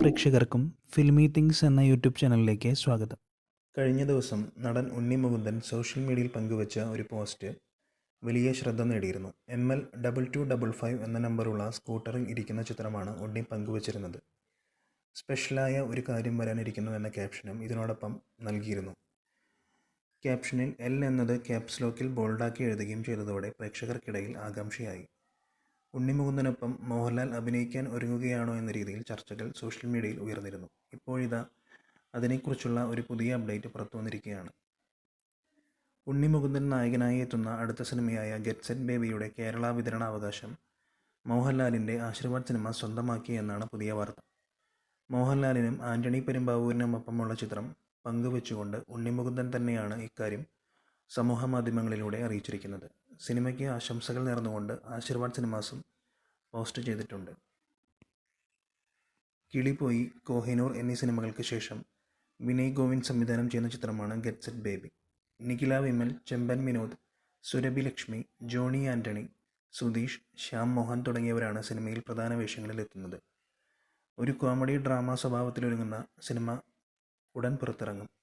പ്രേക്ഷകർക്കും filmy things എന്ന YouTube ചാനലിലേക്ക് സ്വാഗതം. കഴിഞ്ഞ ദിവസം നടൻ ഉണ്ണി മുകുന്ദൻ സോഷ്യൽ മീഡിയയിൽ പങ്കുവച്ച ഒരു പോസ്റ്റ് വലിയ ശ്രദ്ധ നേടിയിരുന്നു. M L double two double five എന്ന നമ്പറുള്ള സ്കൂട്ടറിൽ ഇരിക്കുന്ന ചിത്രമാണ് ഉണ്ണി പങ്കുവച്ചിരുന്നത്. സ്പെഷ്യലായ ഒരു കാര്യം വരാനിരിക്കുന്നു എന്ന ക്യാപ്ഷനും ഇതിനോടൊപ്പം നൽകിയിരുന്നു. ക്യാപ്ഷനിൽ എൽ എന്നത് ക്യാപ്സ്ലോക്കിൽ ബോൾഡാക്കി എഴുതുകയും ചെയ്തതോടെ പ്രേക്ഷകർക്കിടയിൽ ആകാംക്ഷയായി. ഉണ്ണിമുകുന്ദനൊപ്പം മോഹൻലാൽ അഭിനയിക്കാൻ ഒരുങ്ങുകയാണോ എന്ന രീതിയിൽ ചർച്ചകൾ സോഷ്യൽ മീഡിയയിൽ ഉയർന്നിരുന്നു. ഇപ്പോഴിതാ അതിനെക്കുറിച്ചുള്ള ഒരു പുതിയ അപ്ഡേറ്റ് പുറത്തു വന്നിരിക്കുകയാണ്. ഉണ്ണിമുകുന്ദൻ നായകനായി എത്തുന്ന അടുത്ത സിനിമയായ ഗെറ്റ് സെറ്റ് ബേബിയുടെ കേരള വിതരണാവകാശം മോഹൻലാലിന്റെ ആശീർവാദ് സിനിമ സ്വന്തമാക്കി എന്നാണ് പുതിയ വാർത്ത. മോഹൻലാലിനും ആന്റണി പെരുമ്പാവൂരിനുമൊപ്പമുള്ള ചിത്രം പങ്കുവെച്ചുകൊണ്ട് ഉണ്ണിമുകുന്ദൻ തന്നെയാണ് ഇക്കാര്യം സമൂഹ മാധ്യമങ്ങളിലൂടെ അറിയിച്ചിരിക്കുന്നത്. സിനിമയ്ക്ക് ആശംസകൾ നേർന്നുകൊണ്ട് ആശീർവാദ് സിനിമാസും പോസ്റ്റ് ചെയ്തിട്ടുണ്ട്. കിളിപോയി കോഹിനൂർ എന്നീ സിനിമകൾക്ക് ശേഷം വിനയ് ഗോവിന്ദ് സംവിധാനം ചെയ്യുന്ന ചിത്രമാണ് get set baby. Nikhila Vimal Chemban Vinod Surabhi Lakshmi Johnny Antony Sudheesh Shyam Mohan തുടങ്ങിയവരാണ് സിനിമയിൽ പ്രധാന വേഷങ്ങളിൽ എത്തുന്നത്. ഒരു കോമഡി ഡ്രാമ സ്വഭാവത്തിലൊരുങ്ങുന്ന സിനിമ ഉടൻ പുറത്തിറങ്ങും.